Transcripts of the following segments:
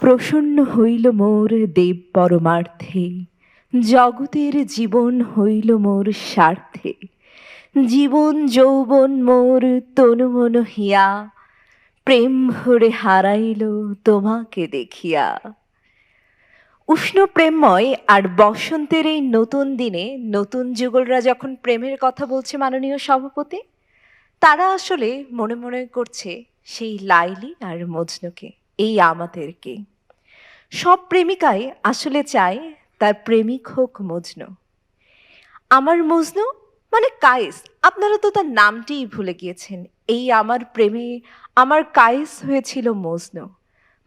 প্রসন্ন হইল মোর দেব পরমার্থে। জগতের জীবন হইল মোর স্বার্থে। জীবন যৌবন মোর তনু মন হিয়া। প্রেম ভরে হারাইল তোমাকে দেখিয়া। উষ্ণ প্রেমময় আর বসন্তের এই নতুন দিনে নতুন যুগলরা যখন প্রেমের কথা বলছে মাননীয় সভাপতি, তারা আসলে মনে মনে করছে সেই লাইলি আর মজনুকে। এই আমাদেরকে। সব প্রেমিকাই আসলে চায় তার প্রেমিক হোক মজনু। আমার মজনু মানে কায়েস, আপনারা তো তার নামটিই ভুলে গিয়েছেন। এই আমার প্রেমে, আমার কায়েস হয়েছিল মজনু।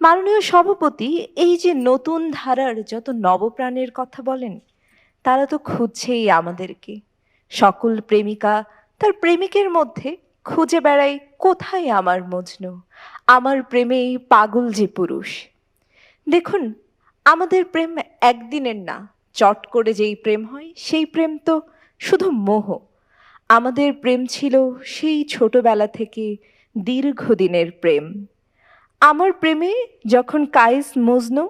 মাননীয় সভাপতি, এই যে নতুন ধারার যত নবপ্রাণের কথা বলেন, তারা তো খুঁজছেই আমাদেরকে। সকল প্রেমিকা তার প্রেমিকের মধ্যে খুঁজে বেড়াই কোথায় আমার মজনু? আমার প্রেমে পাগল যে পুরুষ। দেখুন, আমাদের প্রেম একদিনের না, চট করে যেই প্রেম হয় সেই প্রেম তো শুধু মোহ। আমাদের প্রেম ছিল সেই ছোটবেলা থেকে দীর্ঘদিনের প্রেম। আমার প্রেমে যখন কায়েস মজনু,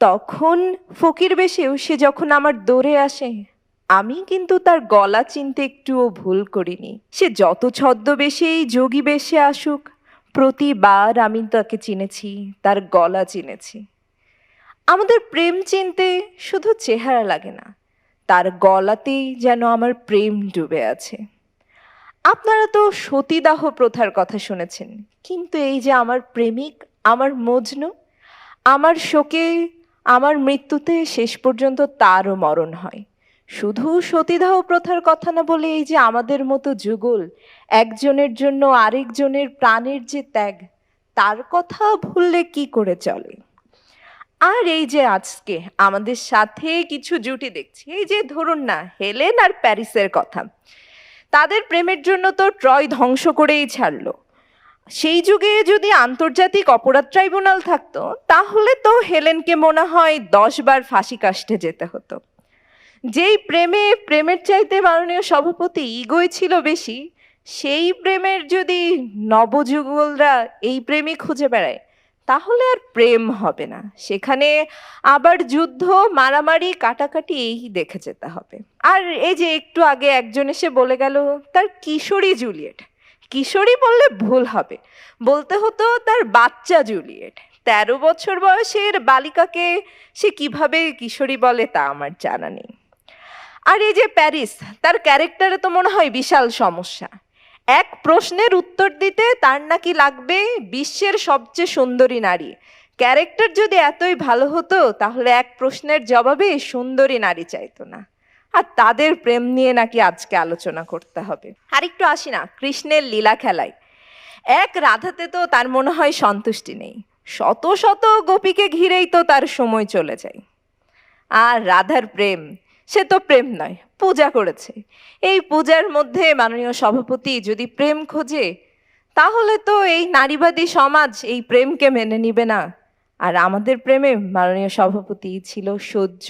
তখন ফকির বেশেও সে যখন আমার দৌড়ে আসে আমি কিন্তু তার গলা চিনতে একটুও ভুল করিনি। সে যত ছদ্মবেশেই যোগী বেশে আসুক, প্রতিবার আমি তাকে চিনেছি, তার গলা চিনেছি। আমাদের প্রেম চিনতে শুধু চেহারা লাগে না, তার গলাতেই যেন আমার প্রেম ডুবে আছে। আপনারা তো সতীদাহ প্রথার কথা শুনেছেন, কিন্তু এই যে আমার প্রেমিক, আমার মজনু, আমার শোকে, আমার মৃত্যুতে শেষ পর্যন্ত তারও মরণ হয়। শুধু সতীদাহ প্রথার কথা না বলে এই যে আমাদের মতো যুগল, একজনের জন্য আরেকজনের প্রাণের যে ত্যাগ, তার কথা ভুললে কি করে চলে? আর এই যে আজকে আমাদের সাথে কিছু জুটি দেখছি, এই যে ধরুন না, হেলেন আর প্যারিসের কথা। তাদের প্রেমের জন্য তো ট্রয় ধ্বংস করেই ছাড়লো। সেই যুগে যদি আন্তর্জাতিক অপরাধ ট্রাইব্যুনাল থাকতো, তাহলে তো হেলেনকে মনে হয় দশ বার ফাঁসি কাষ্টে যেতে হতো। যেই প্রেমে, প্রেমের চাইতে মাননীয় সভাপতি ইগোই ছিল বেশি, সেই প্রেমের যদি নবযুগলরা এই প্রেমই খুঁজে বেড়ায়, তাহলে আর প্রেম হবে না। সেখানে আবার যুদ্ধ, মারামারি, কাটাকাটি এই দেখে যেতে হবে। আর এই যে একটু আগে একজন এসে বলে গেল, তার কিশোরী জুলিয়েট। কিশোরী বললে ভুল হবে। বলতে হতো তার বাচ্চা জুলিয়েট। তেরো বছর বয়সের বালিকাকে সে কীভাবে কিশোরী বলে তা আমার জানা নেই। আর এই যে প্যারিস, তার ক্যারেক্টারে তো মনে হয় বিশাল সমস্যা। এক প্রশ্নের উত্তর দিতে তার নাকি লাগবে বিশ্বের সবচেয়ে সুন্দরী নারী। ক্যারেক্টার যদি এতই ভালো হতো, তাহলে এক প্রশ্নের জবাবে সুন্দরী নারী চাইতো না। আর তাদের প্রেম নিয়ে নাকি আজকে আলোচনা করতে হবে। আর একটু আসি না, কৃষ্ণের লীলা খেলায়। এক রাধাতে তো তার মনে হয় সন্তুষ্টি নেই। শত শত গোপীকে ঘিরেই তো তার সময় চলে যায়। আর রাধার প্রেম সে তো প্রেম নয়, পূজা করেছে। এই পূজার মধ্যে মাননীয় সভাপতি যদি প্রেম খোঁজে, তাহলে তো এই নারীবাদী সমাজ এই প্রেমকে মেনে নিবে না। আর আমাদের প্রেমে মাননীয় সভাপতি ছিল সহ্য,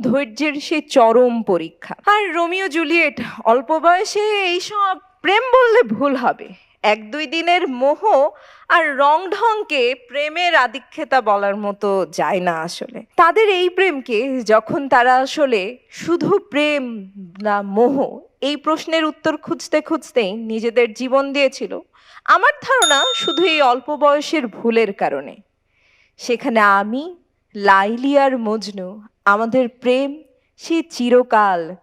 ধৈর্যের সেই চরম পরীক্ষা। আর রোমিও জুলিয়েট অল্প বয়সে এইসব প্রেম বললে ভুল হবে। এক দুই দিনের মোহ আর রং ঢংকে প্রেমের আধিক্যতা বলার মতো যায় না আসলে। তাদের এই প্রেমকে যখন তারা আসলে শুধু প্রেম না মোহ, এই প্রশ্নের উত্তর খুঁজতে খুঁজতেই নিজেদের জীবন দিয়েছিল। আমার ধারণা শুধু এই অল্প বয়সের ভুলের কারণে। সেখানে আমি, লাইলি আর মজনু, আমাদের প্রেম, সে চিরকাল,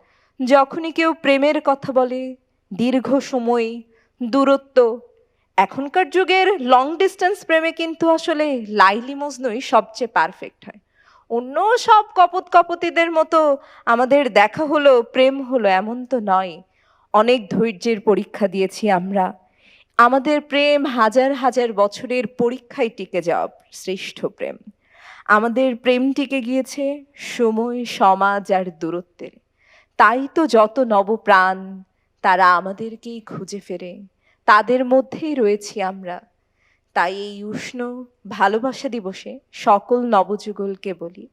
যখনই কেউ প্রেমের কথা বলে, দীর্ঘ সময় দূরত্ব। এখনকার যুগের লং ডিস্টেন্স প্রেমে কিন্তু আসলে লাইলি মজনুই সবচেয়ে পারফেক্ট হয়। অন্য সব কপত কপতিদের মতো আমাদের দেখা হলো, প্রেম হলো এমন তো নয়। অনেক ধৈর্যের পরীক্ষা দিয়েছি আমরা। আমাদের প্রেম হাজার হাজার বছরের পরীক্ষায় টিকে যাওয়া শ্রেষ্ঠ প্রেম। আমাদের প্রেম টিকে গিয়েছে সময়, সমাজ আর দূরত্বের। তাই তো যত নবপ্রাণ তারা আমাদেরকেই খুঁজে ফেরে। তাদের মধ্যেই রয়েছি আমরা। তাই এই উষ্ণ, ভালোবাসা দিবসে সকল নবযুগলকে বলি,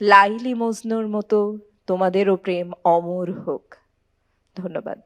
লাইলি মজনুর মতো তোমাদেরও প্রেম অমর হোক। ধন্যবাদ।